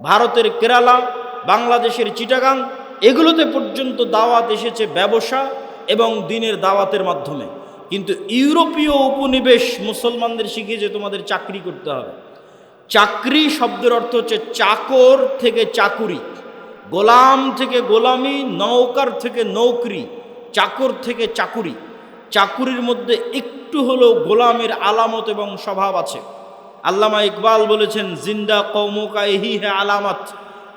ভারতের কেরালা, বাংলাদেশের চিটাগাং, এগুলোতে পর্যন্ত দাওয়াত এসেছে ব্যবসা এবং দিনের দাওয়াতের মাধ্যমে। কিন্তু ইউরোপীয় উপনিবেশ মুসলমানদের শিখিয়েছে তোমাদের চাকরি করতে হবে। চাকরি শব্দের অর্থ হচ্ছে চাকর থেকে চাকুরি, গোলাম থেকে গোলামি, নৌকার থেকে নৌকরি, চাকর থেকে চাকুরি। চাকুরির মধ্যে একটু হলেও গোলামের আলামত এবং স্বভাব আছে। আল্লামা ইকবাল বলেছেন, জিন্দা কৌমকা এহি হে আলামত,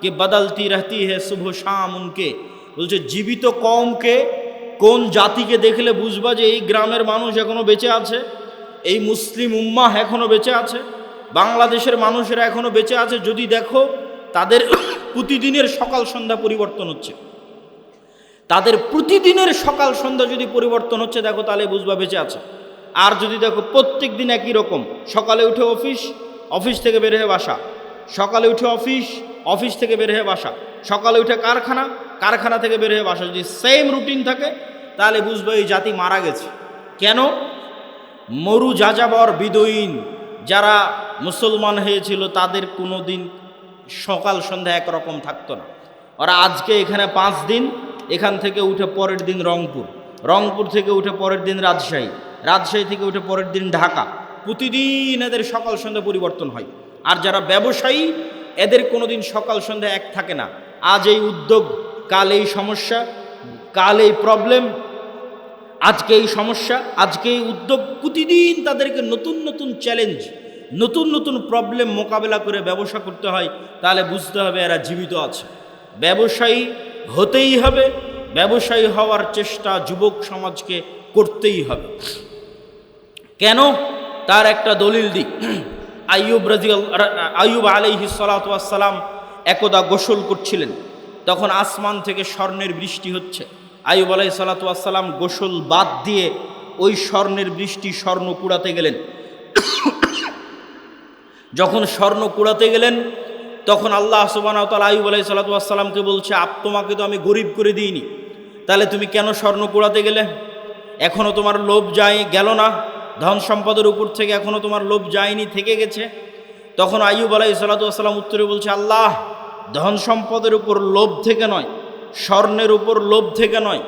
কে বদলতি রহতি হে শুভ শাম উনকে। বলছে, জীবিত কমকে কোন জাতিকে দেখলে বুঝবা যে এই গ্রামের মানুষ এখনও বেঁচে আছে? এই মুসলিম উম্মাহ এখনও বেঁচে আছে? বাংলাদেশের মানুষেরা এখনও বেঁচে আছে? যদি দেখো, তাদের প্রতিদিনের সকাল সন্ধ্যা পরিবর্তন হচ্ছে। তাদের প্রতিদিনের সকাল সন্ধ্যা যদি পরিবর্তন হচ্ছে, দেখো তাহলে বুঝবা বেঁচে আছে। আর যদি দেখো প্রত্যেক দিন একই রকম, সকালে উঠে অফিস অফিস থেকে বের হয়ে বাসা। সকালে উঠে অফিস অফিস থেকে বের হয়ে বাসা। সকালে উঠে কারখানা কারখানা থেকে বের হয়ে বাসা। যদি সেম রুটিন থাকে, তাহলে বুঝবে এই জাতি মারা গেছে। কেন? মরু যাযাবর বিদয়ীন যারা মুসলমান হয়েছিল, তাদের কোনো দিন সকাল সন্ধ্যা একরকম থাকতো না। ওরা আজকে এখানে পাঁচ দিন, এখান থেকে উঠে পরের দিন রংপুর। রংপুর থেকে উঠে পরের দিন রাজশাহী। রাজশাহী থেকে উঠে পরের দিন ঢাকা। প্রতিদিন এদের সকাল সন্ধ্যা পরিবর্তন হয়। আর যারা ব্যবসায়ী, এদের কোনো দিন সকাল সন্ধ্যা এক থাকে না। আজ এই উদ্যোগ, কাল এই সমস্যা, কাল এই প্রবলেম আজকে এই সমস্যা, আজকে এই উদ্যোগ, প্রতিদিন তাদেরকে নতুন নতুন চ্যালেঞ্জ নতুন নতুন প্রবলেম মোকাবেলা করে ব্যবসা করতে হয়। তাহলে বুঝতে হবে এরা জীবিত আছে। ব্যবসায়ী হতেই হবে। ব্যবসায়ী হওয়ার চেষ্টা যুবক সমাজকে করতেই হবে। কেন? তার একটা দলিল দিক আইয়ুব রাজি আইয়ুব আলাইহি সালাম একদা গোসল করছিলেন। তখন আসমান থেকে স্বর্ণের বৃষ্টি হচ্ছে। আইয়ুব আলাই সালাতাম গোসল বাদ দিয়ে ওই স্বর্ণের বৃষ্টি স্বর্ণ কুড়াতে গেলেন। যখন স্বর্ণ কুড়াতে গেলেন, তখন আল্লাহ সুবান আইব আলাই সালাতামকে বলছে, আপ তোমাকে তো আমি গরিব করে দিইনি। তাহলে তুমি কেন স্বর্ণ কুড়াতে গেলে? এখনও তোমার লোভ যায়, গেল না। ধন সম্পদের উপর থেকে এখনও তোমার লোভ যায়নি, থেকে গেছে। তখন আইব আলাই সালাতাম উত্তরে বলছে, আল্লাহ, ধন সম্পদের উপর লোভ থেকে নয়, স্বর্ণের উপর লোভ থেকে নয়।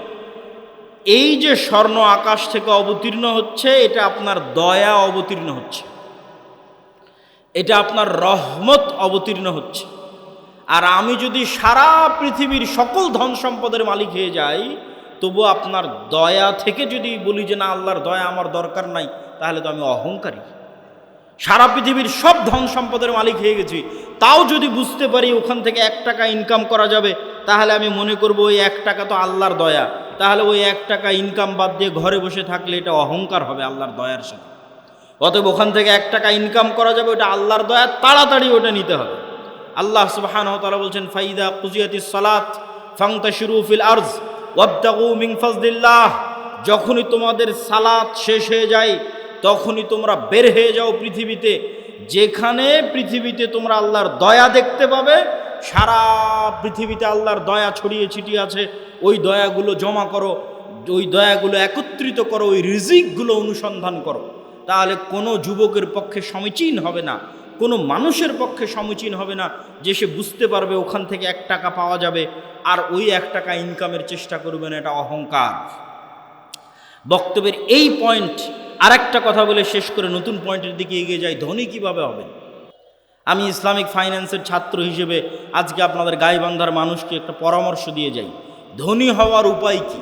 এই যে স্বর্ণ আকাশ থেকে অবতীর্ণ হচ্ছে, এটা আপনার দয়া অবতীর্ণ হচ্ছে। এটা আপনার রহমত অবতীর্ণ হচ্ছে। আর আমি যদি সারা পৃথিবীর সকল ধন সম্পদের মালিক হয়ে যাই তবু আপনার দয়া থেকে যদি বলি যে না, আল্লাহর দয়া আমার দরকার নাই, তাহলে তো আমি অহংকারী। সারা পৃথিবীর সব ধন সম্পদের মালিক হয়ে গেছি। তাও যদি বুঝতে পারি ওখান থেকে এক টাকা ইনকাম করা যাবে, তাহলে আমি মনে করব ওই এক টাকা তো আল্লাহর দয়া। তাহলে ওই এক টাকা ইনকাম বাদ দিয়ে ঘরে বসে থাকলে এটা অহংকার হবে আল্লাহর দয়ার সাথে। অতএব ওখান থেকে এক টাকা ইনকাম করা যাবে, ওটা আল্লাহর দয়া, তাড়াতাড়ি ওটা নিতে হবে। আল্লাহ সুবাহান তালা বলছেন, ফাইদা কুজিয়াতি সালাত ফাংতা ফিল আর্জ। যখনই তোমাদের সালাত শেষ হয়ে যায়, তখনই তোমরা বের হয়ে যাও পৃথিবীতে। যেখানে পৃথিবীতে তোমরা আল্লাহর দয়া দেখতে পাবে, সারা পৃথিবীতে আল্লাহর দয়া ছড়িয়ে ছিটিয়ে আছে। ওই দয়াগুলো জমা করো, ওই দয়াগুলো একত্রিত করো, ওই রিজিকগুলো অনুসন্ধান করো। তাহলে কোনো যুবকের পক্ষে সমীচীন হবে না। কোনো মানুষের পক্ষে সমীচীন হবে না যে সে বুঝতে পারবে ওখান থেকে এক টাকা পাওয়া যাবে আর ওই এক টাকা ইনকামের চেষ্টা করবে না, এটা অহংকার। বক্তব্যের এই পয়েন্ট আর একটা কথা বলে শেষ করে নতুন পয়েন্টের দিকে এগিয়ে যাই, ধনী কীভাবে হবে? আমি ইসলামিক ফাইন্যান্সের ছাত্র হিসেবে আজকে আপনাদের গাইবান্ধার মানুষকে একটা পরামর্শ দিয়ে যাই। ধনী হওয়ার উপায় কি?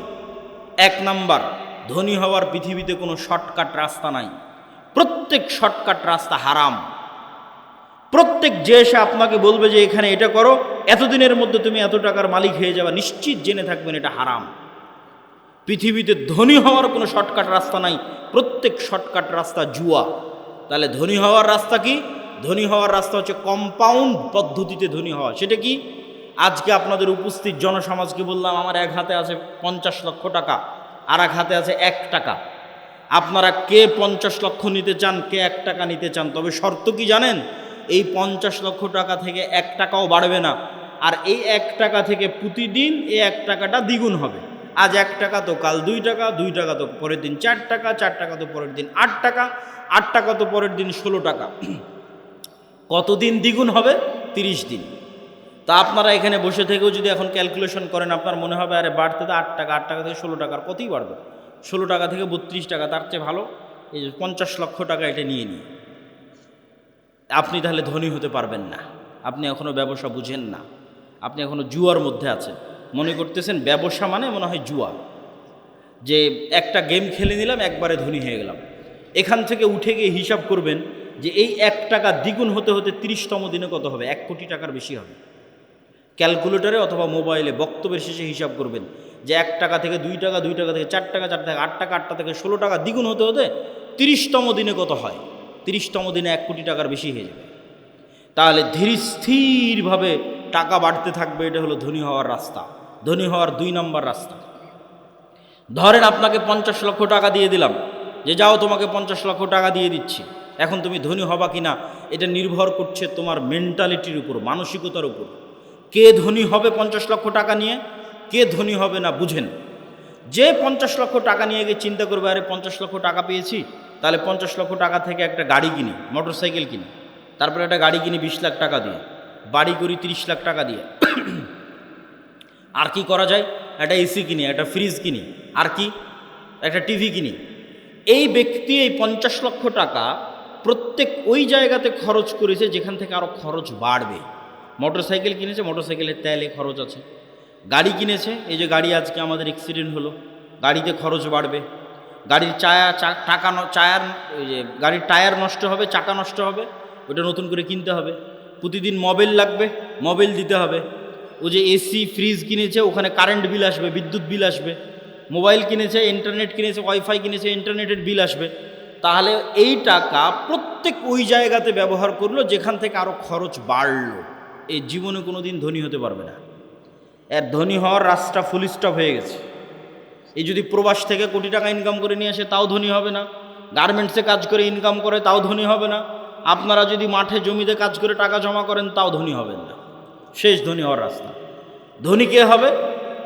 এক নাম্বার, ধনী হওয়ার পৃথিবীতে কোনো শর্টকাট রাস্তা নাই। প্রত্যেক শর্টকাট রাস্তা হারাম। প্রত্যেক যে এসে আপনাকে বলবে যে এখানে এটা করো, এতদিনের মধ্যে তুমি এত টাকার মালিক হয়ে যাবে, নিশ্চিত জেনে থাকবেন এটা হারাম। পৃথিবীতে ধনী হওয়ার কোনো শর্টকাট রাস্তা নাই, প্রত্যেক শর্টকাট রাস্তা জুয়া। তাহলে ধনী হওয়ার রাস্তা কি? ধনী হওয়ার রাস্তা হচ্ছে কম্পাউন্ড পদ্ধতিতে ধনী হওয়া। সেটা কি? আজকে আপনাদের উপস্থিত জনসমাজকে বললাম, আমার এক হাতে আছে পঞ্চাশ লক্ষ টাকা, আর এক হাতে আছে এক টাকা। আপনারা কে পঞ্চাশ লক্ষ নিতে চান, কে এক টাকা নিতে চান, তবে শর্ত কি জানেন? এই পঞ্চাশ লক্ষ টাকা থেকে এক টাকাও বাড়বে না। আর এই এক টাকা থেকে প্রতিদিন এই এক টাকাটা দ্বিগুণ হবে। আজ এক টাকা তো কাল দুই টাকা দুই টাকা তো পরের দিন চার টাকা চার টাকা তো পরের দিন আট টাকা আট টাকা তো পরের দিন ষোলো টাকা। কতদিন দ্বিগুণ হবে? তিরিশ দিন। তা আপনারা এখানে বসে থেকেও যদি এখন ক্যালকুলেশন করেন, আপনার মনে হবে, আরে বাড়তে তো আট টাকা আট টাকা থেকে ষোলো টাকার কতই বাড়বে? ষোলো টাকা থেকে বত্রিশ টাকা, তার চেয়ে ভালো? এই পঞ্চাশ লক্ষ টাকা এটা নিয়ে নিই আপনি তাহলে ধনী হতে পারবেন না। আপনি এখনও ব্যবসা বুঝেন না। আপনি এখনও জুয়ার মধ্যে আছেন। মনে করতেছেন ব্যবসা মানে মনে হয় জুয়া। যে একটা গেম খেলে নিলাম, একবারে ধনী হয়ে গেলাম। এখান থেকে উঠে গিয়ে হিসাব করবেন যে এই এক টাকা দ্বিগুণ হতে হতে তিরিশতম দিনে কত হবে? এক কোটি টাকার বেশি হবে। ক্যালকুলেটরে অথবা মোবাইলে বক্তব্যের শেষে হিসাব করবেন যে এক টাকা থেকে দুই টাকা দুই টাকা থেকে চার টাকা চার টাকা, আট টাকা, আটটা থেকে ষোলো টাকা দ্বিগুণ হতে হতে তিরিশতম দিনে কত হয়? তিরিশতম দিনে এক কোটি টাকার বেশি হয়ে যাবে। তাহলে ধীর স্থিরভাবে টাকা বাড়তে থাকবে, এটা হলো ধনী হওয়ার রাস্তা। ধনী হওয়ার দুই নম্বর রাস্তা। ধরেন আপনাকে পঞ্চাশ লক্ষ টাকা দিয়ে দিলাম, যে যাও তোমাকে পঞ্চাশ লক্ষ টাকা দিয়ে দিচ্ছি, এখন তুমি ধনী হবা কি না এটা নির্ভর করছে তোমার মেন্টালিটির উপর, মানসিকতার উপর। কে ধনী হবে পঞ্চাশ লক্ষ টাকা নিয়ে? কে ধনী হবে না, বুঝেন। যে পঞ্চাশ লক্ষ টাকা নিয়ে গিয়ে চিন্তা করবে, আরে পঞ্চাশ লক্ষ টাকা পেয়েছি তাহলে পঞ্চাশ লক্ষ টাকা থেকে একটা গাড়ি কিনি মোটর সাইকেল কিনি, তারপরে একটা গাড়ি কিনি বিশ লাখ টাকা দিয়ে, বাড়ি করি তিরিশ লাখ টাকা দিয়ে। আর কি করা যায়? একটা এসি কিনি, একটা ফ্রিজ কিনি। আর কি? একটা টিভি কিনি। এই ব্যক্তি এই পঞ্চাশ লক্ষ টাকা প্রত্যেক ওই জায়গাতে খরচ করেছে যেখান থেকে আরও খরচ বাড়বে। মোটর সাইকেল কিনেছে মোটর সাইকেলের তেলে খরচ আছে। গাড়ি কিনেছে, এই যে গাড়ি আজকে আমাদের অ্যাক্সিডেন্ট হলো, গাড়িতে খরচ বাড়বে। গাড়ির চায়া টাকা চায়ার গাড়ির টায়ার নষ্ট হবে, চাকা নষ্ট হবে ওটা নতুন করে কিনতে হবে। প্রতিদিন মোবাইল লাগবে, মোবাইল দিতে হবে। ও যে এসি, ফ্রিজ কিনেছে, ওখানে কারেন্ট বিল আসবে, বিদ্যুৎ বিল আসবে। মোবাইল কিনেছে, ইন্টারনেট কিনেছে, ওয়াইফাই কিনেছে, ইন্টারনেটের বিল আসবে। তাহলে এই টাকা প্রত্যেক ওই জায়গাতে ব্যবহার করল, যেখান থেকে আরও খরচ বাড়লো। এই জীবনে কোনো দিন ধনী হতে পারবে না। এর ধনী হওয়ার রাস্তা ফুল স্টপ হয়ে গেছে। এই যদি প্রবাস থেকে কোটি টাকা ইনকাম করে নিয়ে আসে, তাও ধনী হবে না। গার্মেন্টসে কাজ করে ইনকাম করে, তাও ধনী হবে না। আপনারা যদি মাঠে জমিতে কাজ করে টাকা জমা করেন, তাও ধনী হবেন না। শেষ ধনী হওয়ার রাস্তা। ধনী কে হবে?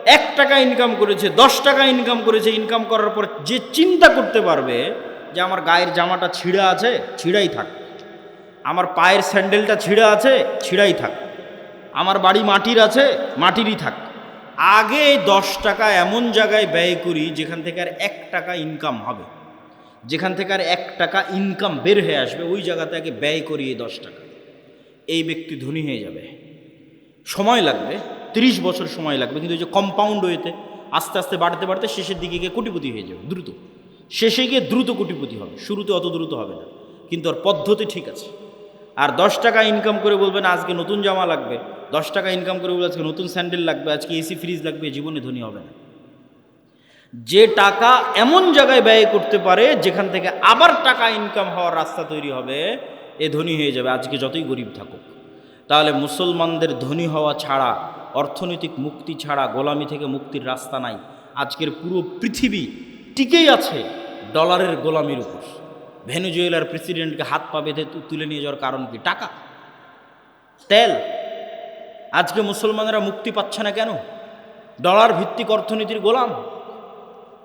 এক টাকা ইনকাম করেছে, দশ টাকা ইনকাম করেছে ইনকাম করার পর যে চিন্তা করতে পারবে যে আমার গায়ের জামাটা ছিঁড়া আছে, ছিঁড়াই থাক। আমার পায়ের স্যান্ডেলটা ছিঁড়া আছে, ছিঁড়াই থাক। আমার বাড়ি মাটির আছে, মাটিরই থাক। আগে দশ টাকা এমন জায়গায় ব্যয় করি যেখান থেকে আর এক টাকা ইনকাম হবে। যেখান থেকে আর এক টাকা ইনকাম বের হয়ে আসবে, ওই জায়গাতে আগে ব্যয় করি এই দশ টাকা। এই ব্যক্তি ধনী হয়ে যাবে। সময় লাগবে, তিরিশ বছর সময় লাগবে, কিন্তু ওই যে কম্পাউন্ড ওয়েতে আস্তে আস্তে বাড়তে বাড়তে শেষের দিকে গিয়ে কোটিপতি হয়ে যাবে, দ্রুত। শেষে গিয়ে দ্রুত কোটিপতি হবে, শুরুতে অত দ্রুত হবে না। কিন্তু ওর পদ্ধতি ঠিক আছে। আর দশ টাকা ইনকাম করে বলবেন, আজকে নতুন জামা লাগবে। দশ টাকা ইনকাম করে বলবে আজকে নতুন স্যান্ডেল লাগবে, আজকে এসি ফ্রিজ লাগবে জীবনে ধনী হবে না। যে টাকা এমন জায়গায় ব্যয় করতে পারে, যেখান থেকে আবার টাকা ইনকাম হওয়ার রাস্তা তৈরি হবে, এ ধনী হয়ে যাবে, আজকে যতই গরিব থাকুক। তাহলে মুসলমানদের ধনী হওয়া ছাড়া, অর্থনৈতিক মুক্তি ছাড়া, গোলামি থেকে মুক্তির রাস্তা নাই। আজকের পুরো পৃথিবী টিকেই আছে ডলারের গোলামির উপর। ভেনুজুয়েলার প্রেসিডেন্টকে হাত পা বেঁধে তুলে নিয়ে যাওয়ার কারণ কি? টাকা। তেল। আজকে মুসলমানেরা মুক্তি পাচ্ছে না কেন? ডলার ভিত্তিক অর্থনীতির গোলাম।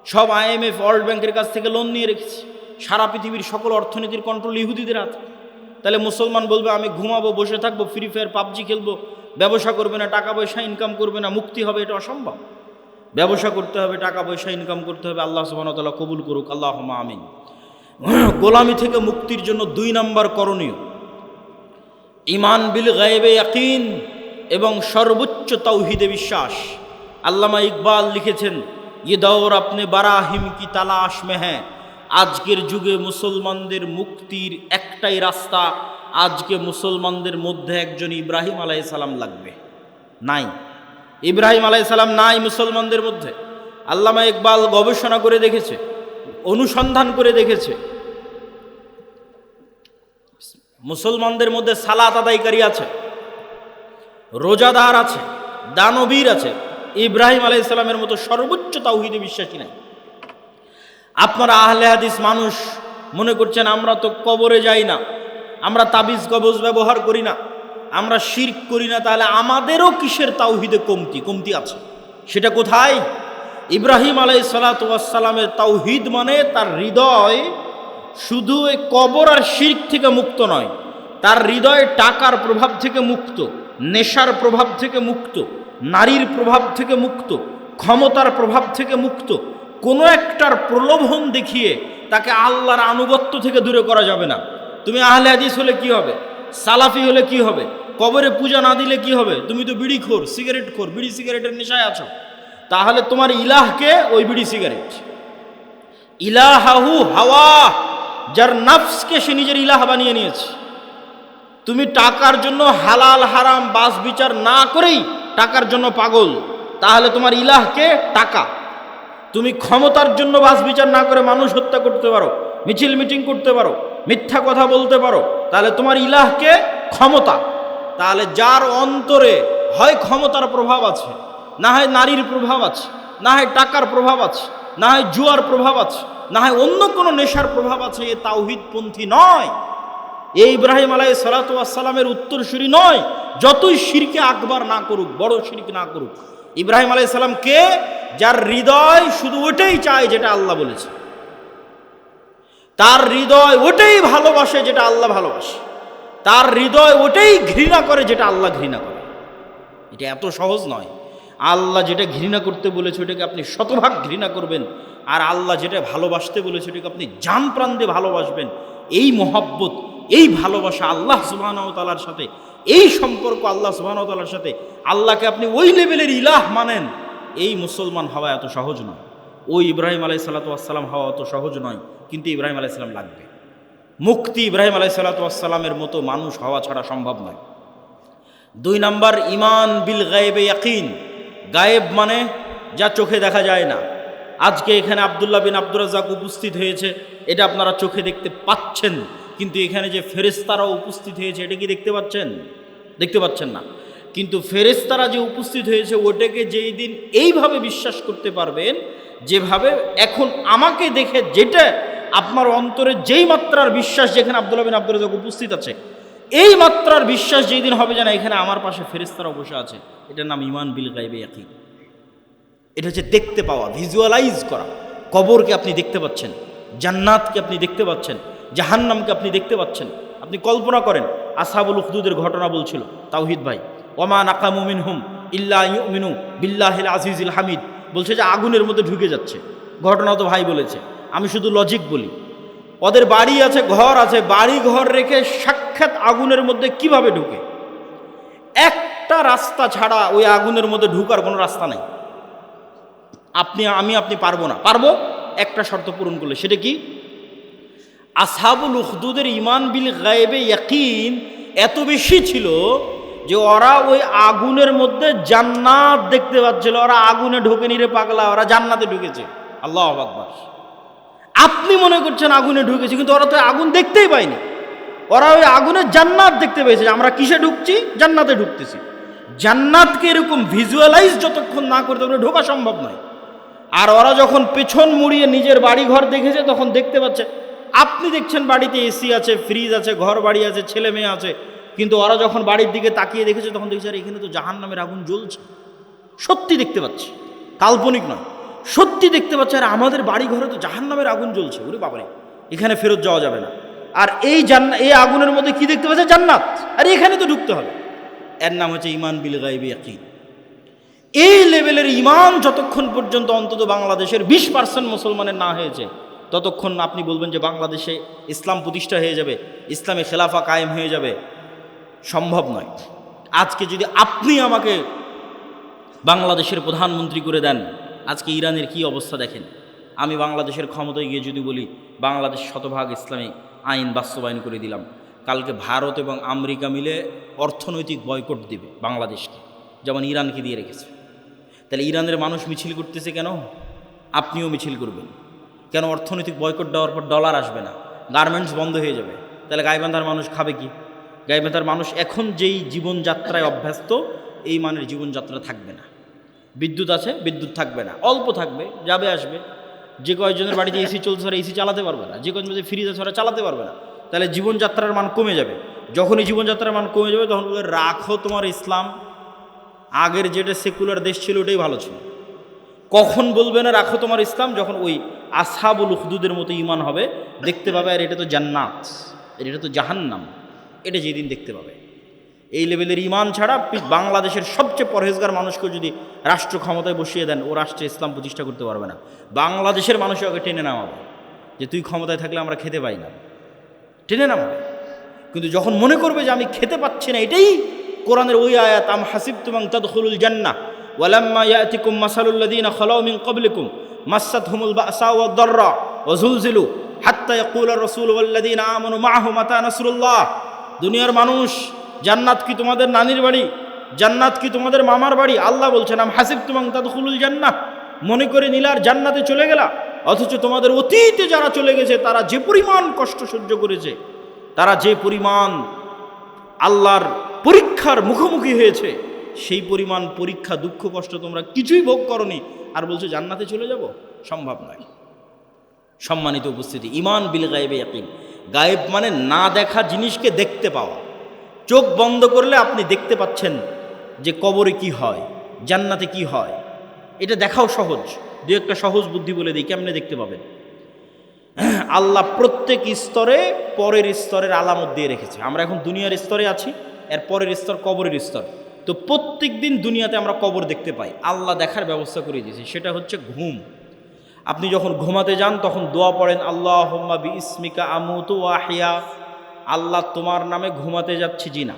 সব আইএমএফ ওয়ার্ল্ড ব্যাংকের কাছ থেকে লোন নিয়ে রেখেছি। সারা পৃথিবীর সকল অর্থনীতির কন্ট্রোল ইহুদিদের হাতে। তাহলে মুসলমান বলবে, আমি ঘুমাবো, বসে থাকব ফ্রি ফায়ার পাবজি খেলব। ব্যবসা করবে না, টাকা পয়সা ইনকাম করবে না, মুক্তি হবে, এটা অসম্ভব। ব্যবসা করতে হবে, টাকা পয়সা ইনকাম করতে হবে, আল্লাহ সুবাহতাল্লাহ কবুল করুক আল্লাহ আমিন। গোলামি থেকে মুক্তির জন্য দুই নাম্বার করণীয়। ইমান বিল গায়েবে ইয়াকিন এবং সর্বোচ্চ তৌহিদে বিশ্বাস। আল্লামা ইকবাল লিখেছেন, ই দৌর আপনি বারাহিম কি তালাশ মে হ্যাঁ। আজকের যুগে মুসলমানদের মুক্তির একটাই রাস্তা, আজকে মুসলমানদের মধ্যে একজন ইব্রাহিম আলাইসালাম লাগবে। নাই। ইব্রাহিম আলাইসালাম নাই মুসলমানদের মধ্যে। আল্লামা ইকবাল গবেষণা করে দেখেছে অনুসন্ধান করে দেখেছে। মুসলমানদের মধ্যে সালাত আদায়কারী আছে, রোজাদার আছে, দানবীর আছে। ইব্রাহিম আলাই ইসলামের মতো সর্বোচ্চ তাওহিদে বিশ্বাসী নাই। আপনারা আহলে হাদিস মানুষ মনে করছেন, আমরা তো কবরে যাই না, আমরা তাবিজ কবজ ব্যবহার করি না, আমরা শির্ক করি না, তাহলে আমাদেরও কিসের তাওহিদে কমতি কমতি আছে? সেটা কোথায়? ইব্রাহিম আলাই সালাতামের তাওহিদ মানে তার হৃদয় শুধু এই কবর আর শির্ক থেকে মুক্ত নয়, তার হৃদয় টাকার প্রভাব থেকে মুক্ত, নেশার প্রভাব থেকে মুক্ত, নারীর প্রভাব থেকে মুক্ত, ক্ষমতার প্রভাব থেকে মুক্ত, কোনো একটার প্রলোভন দেখিয়ে তাকে আল্লাহর আনুগত্য থেকে দূরে করা যাবে না। তুমি আহলে হাদিস হলে কি হবে? সালাফি হলে কি হবে? কবরে পূজা না দিলে কি হবে? তুমি তো বিড়ি খোর, সিগারেট খোর, বিড়ি সিগারেটের নেশায় আছো। তাহলে তোমার ইলাহকে ওই বিড়ি সিগারেট। ইলাহাহু হাওয়া, যার নাফসকে সে নিজের ইলাহ বানিয়ে নিয়েছে। তুমি টাকার জন্য হালাল, হারাম, বাস বিচার না করেই টাকার জন্য পাগল। তাহলে তোমার ইলাহকে টাকা। তুমি ক্ষমতার জন্য বাস বিচার না করে মানুষ হত্যা করতে পারো, মিছিল মিটিং করতে পারো, মিথ্যা কথা বলতে পারো, তাহলে তোমার ইলাহকে ক্ষমতা। তাহলে যার অন্তরে হয় ক্ষমতার প্রভাব আছে। না হয় নারীর প্রভাব আছে, না হয় টাকার প্রভাব আছে, না হয় জুয়ার প্রভাব আছে, না হয় অন্য কোনো নেশার প্রভাব আছে, এ তাওহিদপন্থী নয়। এই ইব্রাহিম আলাই সালাতামের উত্তরসূরি নয়, যতই শিরকে আকবার না করুক, বড় শিরক না করুক। ইব্রাহিম আলাই সালাম কে? যার হৃদয় শুধু ওটাই চায় যেটা আল্লাহ বলেছে। তার হৃদয় ওটাই ভালোবাসে যেটা আল্লাহ ভালোবাসে। তার হৃদয় ওটাই ঘৃণা করে যেটা আল্লাহ ঘৃণা করে। এটা এত সহজ নয়। আল্লাহ যেটা ঘৃণা করতে বলেছে ওটাকে আপনি শতভাগ ঘৃণা করবেন। আর আল্লাহ যেটা ভালোবাসতে বলেছে ওটাকে আপনি জান প্রাণ দিয়ে ভালোবাসবেন। এই মহব্বত, এই ভালোবাসা আল্লাহ সুবাহতালার সাথে, এই সম্পর্ক আল্লাহ সুবাহতালার সাথে, আল্লাহকে আপনি ওই লেভেলের ইলাহ মানেন। এই মুসলমান হওয়া এত সহজ নয়। ওই ইব্রাহিম আলাই সাল্লাতাম হওয়া অত সহজ নয়, কিন্তু ইব্রাহিম আলাইসাল্লাম লাগবে। মুক্তি ইব্রাহিম আলাই সাল্লাতামের মতো মানুষ হওয়া ছাড়া সম্ভব নয়। দুই নাম্বার ইমান বিল গায়েবে ইয়াকিন। গায়েব মানে যা চোখে দেখা যায় না। আজকে এখানে আবদুল্লাহ বিন আব্দুর রাজাক উপস্থিত হয়েছে, এটা আপনারা চোখে দেখতে পাচ্ছেন। কিন্তু এখানে যে ফেরেস্তারা উপস্থিত হয়েছে, এটা কি দেখতে পাচ্ছেন? দেখতে পাচ্ছেন না। কিন্তু ফেরেস্তারা যে উপস্থিত হয়েছে, ওটাকে যেই দিন এইভাবে বিশ্বাস করতে পারবেন, যেভাবে এখন আমাকে দেখে যেটা আপনার অন্তরে যেই মাত্রার বিশ্বাস যেখানে আবদুল্লাহ বিন আব্দুল রাজাক উপস্থিত আছে এই মাত্রার বিশ্বাস যেই দিন হবে যেন এখানে আমার পাশে ফেরেস্তারা বসে আছে, এটার নাম ইমান বিল গাইবে একই এটা হচ্ছে দেখতে পাওয়া ভিজুয়ালাইজ করা। কবরকে আপনি দেখতে পাচ্ছেন, জান্নাতকে আপনি দেখতে পাচ্ছেন, জাহান্নামকে আপনি দেখতে পাচ্ছেন। আপনি কল্পনা করেন আসাবুল উখদুদের ঘটনা বলছিল, তাওহিদ ভাই, ওমা নাকামু মিনহুম ইল্লা ইউমিনু বিল্লাহিল আজিজুল হামিদ, বলছে যে আগুনের মধ্যে ঢুকে যাচ্ছে। ঘটনা তো ভাই বলেছে, আমি শুধু লজিক বলি। ওদের বাড়ি আছে, ঘর আছে বাড়ি ঘর রেখে সাক্ষাৎ আগুনের মধ্যে কীভাবে ঢুকে? একটা রাস্তা ছাড়া ওই আগুনের মধ্যে ঢুকার কোনো রাস্তা নাই। আপনি, আমি, আপনি পারব না। পারব? একটা শর্ত পূরণ করলে। সেটা কি? আসহাবুল উখদুদের ইমান বিল গায়েবে ইয়াকিন এত বেশি ছিল যে ওরা ওই আগুনের মধ্যে জান্নাত দেখতে পাচ্ছিল। ওরা আগুনে ঢুকে নিরে পাগলা, ওরা জান্নাতে ঢুকেছে। আল্লাহ আকবার। আপনি মনে করছেন আগুনে ঢুকেছে, কিন্তু ওরা তো আগুন দেখতেই পায়নি। ওরা ওই আগুনের জান্নাত দেখতে পেয়েছে আমরা কিসে ঢুকছি? জান্নাতে ঢুকতেছি। জান্নাতকে এরকম ভিজুয়ালাইজ যতক্ষণ না করতে পারে ঢোকা সম্ভব নয়। আর ওরা যখন পেছন মুড়িয়ে নিজের বাড়ি ঘর দেখেছে, তখন দেখতে পাচ্ছে, আপনি দেখছেন বাড়িতে এসি আছে ফ্রিজ আছে ঘর বাড়ি আছে, ছেলে মেয়ে আছে, কিন্তু ওরা যখন বাড়ির দিকে তাকিয়ে দেখেছে, তখন দেখছে, আর, এখানে তো জাহান নামের আগুন জ্বলছে। সত্যি দেখতে পাচ্ছি। কাল্পনিক নয়। সত্যি দেখতে পাচ্ছে, আর আমাদের বাড়ি ঘরে তো জাহান নামের আগুন জ্বলছে। ওরে বাবারে, এখানে ফেরত যাওয়া যাবে না। আর এই জান্না, এই আগুনের মধ্যে কি দেখতে পাচ্ছে? জান্নাত। আর এখানে তো ঢুকতে হবে। এর নাম হচ্ছে ইমান বিল গাইবি ইয়াকিন। এই লেভেলের ইমান যতক্ষণ পর্যন্ত অন্তত বাংলাদেশের বিশ পার্সেন্ট মুসলমানের না হয়েছে, ততক্ষণ আপনি বলবেন যে বাংলাদেশে ইসলাম প্রতিষ্ঠা হয়ে যাবে, ইসলামে খেলাফা কায়েম হয়ে যাবে। সম্ভব নয়। আজকে যদি আপনি আমাকে বাংলাদেশের প্রধানমন্ত্রী করে দেন আজকে ইরানের কি অবস্থা দেখেন? আমি বাংলাদেশের ক্ষমতায় গিয়ে যদি বলি, বাংলাদেশ শতভাগ ইসলামী আইন বাস্তবায়ন করে দিলাম। কালকে ভারত এবং আমেরিকা মিলে অর্থনৈতিক বয়কট দেবে বাংলাদেশকে। যেমন ইরানকে দিয়ে রেখেছে। তাহলে ইরানের মানুষ মিছিল করতেছে কেন? আপনিও মিছিল করবেন। কেন অর্থনৈতিক বয়কট দেওয়ার পর ডলার আসবে না? গার্মেন্টস বন্ধ হয়ে যাবে। তাহলে গাইবান্ধার মানুষ খাবে কি? গাইবান্ধার মানুষ এখন যেই জীবনযাত্রায় অভ্যস্ত, এই মানের জীবনযাত্রা থাকবে না। বিদ্যুৎ আছে, বিদ্যুৎ থাকবে না, অল্প থাকবে, যাবে, আসবে। যে কয়েকজনের বাড়িতে এসি চলছে ওরা এসি চালাতে পারবে না, যে কয়েকজন ফ্রিজ আছে ওরা চালাতে পারবে না। তাহলে জীবনযাত্রার মান কমে যাবে। যখনই জীবনযাত্রার মান কমে যাবে, তখন বলে, রাখো তোমার ইসলাম। আগের যেটা সেকুলার দেশ ছিল, ওটাই ভালো ছিল। কখন বলবে না, রাখো তোমার ইসলাম? যখন ওই আসাবুল উখদুদের মতো ইমান হবে, দেখতে পাবে, আর এটা তো জান্নাত, এটা তো জাহান্নাম। এটা যেদিন দেখতে পাবে। এই লেভেলের ইমান ছাড়া বাংলাদেশের সবচেয়ে পরহেজগার মানুষকে যদি রাষ্ট্র ক্ষমতায় বসিয়ে দেন, ও রাষ্ট্রে ইসলাম প্রতিষ্ঠা করতে পারবে না। বাংলাদেশের মানুষ ওকে টেনে নামাবে যে, তুই ক্ষমতায় থাকলে আমরা খেতে পাই না। টেনে নামাবে কিন্তু যখন মনে করবে যে, আমি খেতে পাচ্ছি না, এটাই কোরআনের ওই আয়াত, আম হাসিব তুমাং তাদখুলুল জান্নাহ ওয়ালাম্মা ইয়াতিকুম মাসালুল্লাযীনা খালাউ মিন ক্বাবলিকুম মাসাতহুমুল বাসা ওয়াদ দাররা ওয়া যুলজিলু হাত্তা ইয়াকুলা রাসূল ওয়াল্লাযীনা আমানু মাআহু মাতা নাসরুল্লাহ। দুনিয়ার মানুষ জান্নাত কি তোমাদের নানির বাড়ি? জান্নাত কি তোমাদের মামার বাড়ি? আল্লাহ বলছেন, আম হাসিব তুমাং তাদখুলুল জান্নাহ। মনে করে নিলার জান্নাতে চলে গেলা। অথচ তোমাদের অতীতে যারা চলে গেছে, তারা যে পরিমাণ কষ্ট সহ্য করেছে, তারা যে পরিমাণ আল্লাহর পরীক্ষার মুখোমুখি হয়েছে, সেই পরিমাণ পরীক্ষা, দুঃখ, কষ্ট তোমরা কিছুই ভোগ করনি। আর বলছো, জান্নাতে চলে যাব? সম্ভব নয়। সম্মানিত উপস্থিতি ইমান বিল গায়েবে ইয়াকিন। গায়েব মানে না দেখা জিনিসকে দেখতে পাওয়া। চোখ বন্ধ করলে আপনি দেখতে পাচ্ছেন যে কবরে কি হয়, জান্নাতে কি হয়। এটা দেখাও সহজ। দু একটা সহজ বুদ্ধি বলে দিই, কেমনে দেখতে পাবেন? আল্লাহ প্রত্যেক স্তরে পরের স্তরের আলামত দিয়ে রেখেছে। আমরা এখন দুনিয়ার স্তরে আছি, এর পরের স্তর কবরের স্তর। তো প্রত্যেক দিন দুনিয়াতে আমরা কবর দেখতে পাই। আল্লাহ দেখার ব্যবস্থা করে দিয়েছে। সেটা হচ্ছে ঘুম। আপনি যখন ঘুমাতে যান, তখন দোয়া পড়েন আল্লাহ ইসমিকা আমুতু ওয়াহিয়া আল্লাহ তোমার নামে ঘুমাতে যাচ্ছি জি না।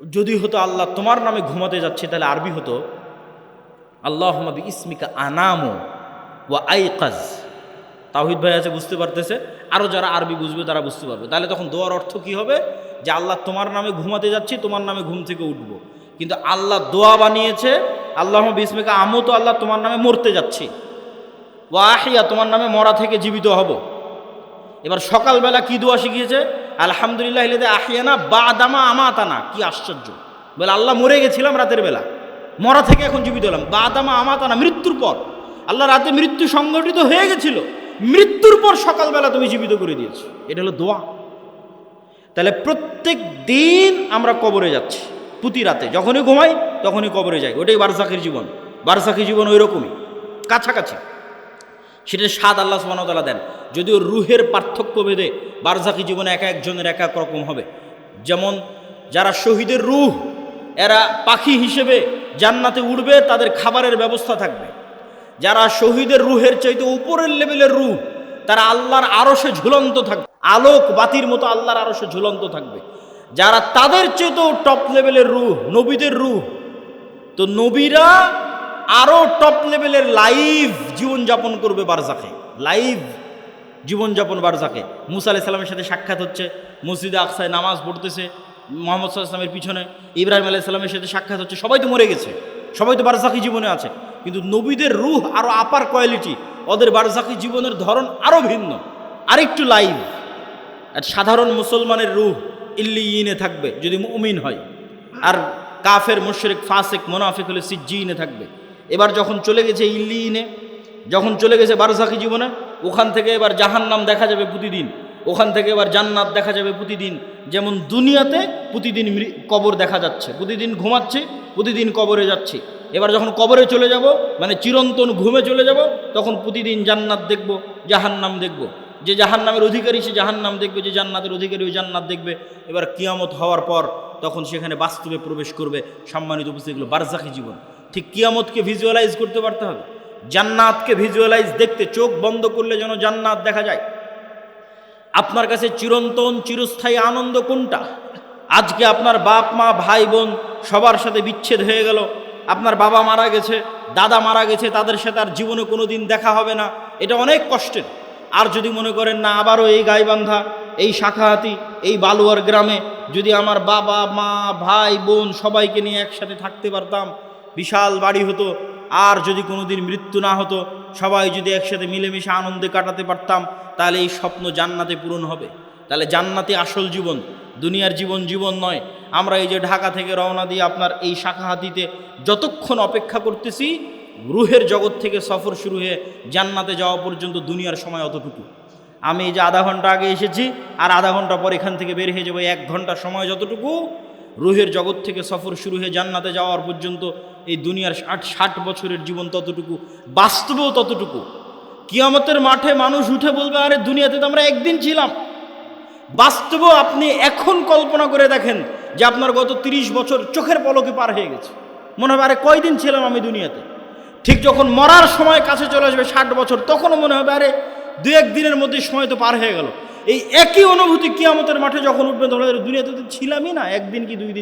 যদি হতো আল্লাহ তোমার নামে ঘুমাতে যাচ্ছে, তাহলে আরবি হতো আল্লাহ বি ইসমিকা আনামো ওয়া আইকাজ। তাহিদ ভাই আছে, বুঝতে পারতেছে? আরও যারা আরবি বুঝবে, তারা বুঝতে পারবে। তাহলে তখন দোয়ার অর্থ কি হবে? যে আল্লাহ তোমার নামে ঘুমাতে যাচ্ছি, তোমার নামে ঘুম থেকে উঠবো। কিন্তু আল্লাহ দোয়া বানিয়েছে আল্লাহ বিসমিকা আমও তো আল্লাহ তোমার নামে মরতে যাচ্ছি। ও আহিয়া, তোমার নামে মরা থেকে জীবিত হব। এবার সকালবেলা কি দোয়া শিখিয়েছে? আলহামদুলিল্লাহ ইলাদে আহিয়ানা বা দামা আমাতানা। কি আশ্চর্য। বলে, আল্লাহ মরে গেছিলাম রাতের বেলা। মরা থেকে এখন জীবিত হলাম। বা দামা আমাতানা, মৃত্যুর পর। আল্লাহ রাতে মৃত্যু সংগঠিত হয়ে গেছিল। মৃত্যুর পর সকালবেলা তুমি জীবিত করে দিয়েছ। এটা হলো দোয়া। তাহলে প্রত্যেক দিন আমরা কবরে যাচ্ছি। প্রতি রাতে। যখনই ঘুমাই, তখনই কবরে যাই। ওটাই বারসাখির জীবন। বারসাখী জীবন ওই রকমই কাছাকাছি। সেটা স্বাদ আল্লাহ সুবাহতালা দেন। যদিও রুহের পার্থক্য ভেদে বারজাকি জীবনে এক একজনের এক এক রকম হবে? যেমন, যারা শহীদের রুহ, এরা পাখি হিসেবে জান্নাতে উড়বে, তাদের খাবারের ব্যবস্থা থাকবে। যারা শহীদের রুহের চাইতে উপরের লেভেলের রুহ, তারা আল্লাহর আরশে ঝুলন্ত থাকবে। আলোক বাতির মতো আল্লাহর আরশে ঝুলন্ত থাকবে। যারা তাদের চেয়েতেও টপ লেভেলের রুহ, নবীদের রুহ, তো নবীরা আরও টপ লেভেলের লাইভ জীবনযাপন করবে বারজাকে। লাইভ জীবনযাপন বারজাকে। মুসা আলাহ সাল্লামের সাথে সাক্ষাৎ হচ্ছে, মসজিদে আকসায় নামাজ পড়তেছে, মোহাম্মদ সাল্লামের পিছনে, ইব্রাহিম আলাহ সাল্লামের সাথে সাক্ষাৎ হচ্ছে, সবাই তো মরে গেছে, সবাই তো বারজাকি জীবনে আছে। কিন্তু নবীদের রুহ আরও আপার কোয়ালিটি ওদের বারজাকি জীবনের ধরন আরও ভিন্ন। আরেকটু লাইভ আর সাধারণ মুসলমানের রুহ ইল্লিয়িনে থাকবে, যদি মুমিন হয়। আর কাফের, মুশরিক, ফাসেক, মোনাফিক হলে সিজ্জিনে থাকবে। এবার যখন চলে গেছে ইল্লিয়িনে যখন চলে গেছে বারসাকি জীবনে, ওখান থেকে এবার জাহান্নাম দেখা যাবে প্রতিদিন। ওখান থেকে এবার জান্নাত দেখা যাবে প্রতিদিন। যেমন দুনিয়াতে প্রতিদিন কবর দেখা যাচ্ছে। প্রতিদিন ঘুমাচ্ছে, প্রতিদিন কবরে যাচ্ছে। এবার যখন কবরে চলে যাব মানে চিরন্তন ঘুমে চলে যাব, তখন প্রতিদিন জান্নাত দেখব, জাহান্নাম দেখব। যে জাহান্নামের অধিকারী, সে জাহান্নাম দেখবে, যে জান্নাতের অধিকারী ওই জান্নাত দেখবে। এবার কিয়ামত হওয়ার পর তখন সেখানে বাস্তবে প্রবেশ করবে সম্মানিত উপস্থিতিগুলো বারজাকি জীবন। ঠিক কিয়ামতকে ভিজুয়ালাইজ করতে পারতে হবে। জান্নাতকে ভিজুয়ালাইজ দেখতে চোখ বন্ধ করলে যেন জান্নাত দেখা যায়। আপনার কাছে চিরন্তন, চিরস্থায়ী আনন্দ কোনটা? আজকে আপনার বাপ, মা, ভাই, বোন সবার সাথে বিচ্ছেদ হয়ে গেল। আপনার বাবা মারা গেছে, দাদা মারা গেছে, তাদের সাথে আর জীবনে কোনো দিন দেখা হবে না। এটা অনেক কষ্টের। আর যদি মনে করেন, না, আবারও এই গাইবান্ধা, এই শাখাহাতি, এই বালুয়ার গ্রামে যদি আমার বাবা, মা, ভাই, বোন সবাইকে নিয়ে একসাথে থাকতে পারতাম বিশাল বাড়ি হতো। আর যদি কোনো দিন মৃত্যু না হতো, সবাই যদি একসাথে মিলেমিশে আনন্দে কাটাতে পারতাম, তাহলে এই স্বপ্ন জান্নাতে পূরণ হবে। তাহলে জান্নাতে আসল জীবন, দুনিয়ার জীবন জীবন নয়। আমরা এই যে ঢাকা থেকে রওনা দিয়ে আপনার এই শাখাহাতিতে যতক্ষণ অপেক্ষা করতেছি, রুহের জগৎ থেকে সফর শুরু হয়ে জান্নাতে যাওয়া পর্যন্ত দুনিয়ার সময় অতটুকু। আমি এই যে আধা ঘণ্টা আগে এসেছি, আর আধা ঘণ্টা পর এখান থেকে বের হয়ে যাব, এক ঘণ্টা সময় যতটুকু রুহের জগৎ থেকে সফর শুরু হয়ে জান্নাতে যাওয়ার পর্যন্ত এই দুনিয়ার ষাট ষাট বছরের জীবন ততটুকু, বাস্তবেও ততটুকু। কিয়ামতের মাঠে মানুষ উঠে বলবে, আরে, দুনিয়াতে তো আমরা একদিন ছিলাম। বাস্তবেও আপনি এখন কল্পনা করে দেখেন যে আপনার গত ৩০ বছর চোখের পলকে পার হয়ে গেছে। মনে হবে, আরে, কয়দিন ছিলাম আমি দুনিয়াতে? ঠিক যখন মরার সময় কাছে চলে আসবে ষাট বছর, তখনও মনে হবে, আরে দু এক দিনের মধ্যে সময় তো পার হয়ে গেল। এই একই অনুভূতি কিয়ামতের মাঠে যখন উঠবেন তোমরা দুনিয়াতে তো ছিলামই না, একদিন কি দুই দিন